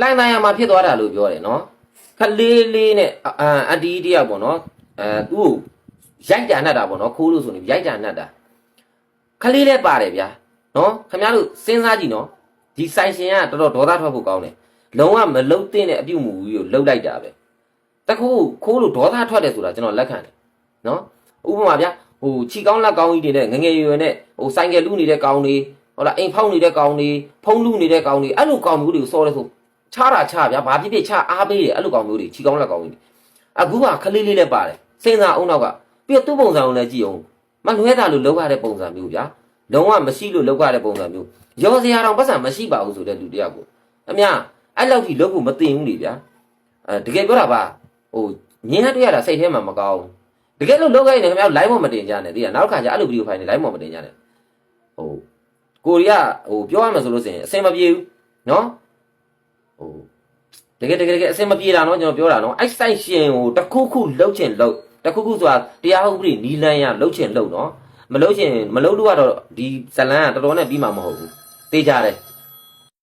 လှိုင်းသားရမှာဖြစ်သွားတာလို့ပြောတယ်နော်ခလေးလေးနဲ့အာအတီးတယောက်ပေါ့နော်အဲသူ့ကိုရိုက်ကြနှက်တာပေါ့နော်ခိုးလို့ဆိုနေရိုက်ကြနှက်တာခလေးလည်းပါတယ်ဗျာနော်ခင်ဗျားတို့စဉ်းစားကြည့်နော်ဒီဆိုင်ရှင်ကတော်တော်ဒေါသထွက်ဖို့ကောင်းတယ်လုံးဝမလုံတဲ့တဲ့အပြုတ်မူကြီးကိုလှုပ်လိုက်တာပဲတခုခိုးလို့ဒေါသထွက်တယ်ဆိုတာကျွန်တော်လက်ခံတယ်နော်ဥပမာဗျာဟိုခြီကောင်းလက်ကောင်းကြီးတွေနဲ့ငငယ်ရွယ်ရွယ်နဲ့ဟိုဆိုင်ကယ်လူနေတဲ့ကောင်းတွေဟုတ်လားအိမ်ဖောက်နေတဲ့ကောင်းတွေဖုံးလူနေတဲ့ကောင်းတွေအဲ့လိုကောင်းမျိုးတွေကိုစောတယ်ဆို ချတာချဗျာဘာဖြစ်ဖြစ်ချအားပေးတယ်အဲ့လိုကောင်မျိုးတွေချီကောင်းလက်ကောင်းကြီးအခုကခလေးလေးလည်းပါတယ်စဉ်းစားအောင်နောက်ကပြီးတော့သူ့ပုံစံကိုလည်းကြည့်အောင်မလွဲတာလို့လောက်ရတဲ့ပုံစံမျိုးဗျာလုံးဝမရှိလို့လောက်ရတဲ့ပုံစံမျိုးရောစရာတော့ပတ်စံမရှိပါဘူးဆိုတဲ့လူတယောက်ကိုအများအဲ့လောက်ကြီးလောက်ဖို့မတင်ဘူးလေဗျာအဲတကယ်ပြောတာပါဟိုမြင်ရတွေ့ရတာစိတ်ထဲမှာမကောင်းဘူးတကယ်လို့လောက်ခိုင်းနေခင်ဗျား live မမတင်ကြနဲ့တည်ရနောက်ခါကျအဲ့လိုဗီဒီယိုဖိုင်နေ live မမတင်ကြနဲ့ဟိုကိုရီးယားဟိုပြောရမယ်ဆိုလို့ရှိရင်အဆင်မပြေဘူးနော်ဟို တကယ်တကယ်တကယ်အဆင်မပြေတာနော်ကျွန်တော်ပြောတာနော်အဲ့ဆိုင်ရှင်ကိုတခုခုလှုပ်ချင်လှုပ်တခုခုဆိုတာတရားဥပဒေနီလန်းရလှုပ်ချင်လှုပ်နော်မလှုပ်ချင်မလှုပ်လို့ကတော့ဒီဇလန်းကတော်တော်နဲ့ပြီးမှာမဟုတ်ဘူးသိကြတယ်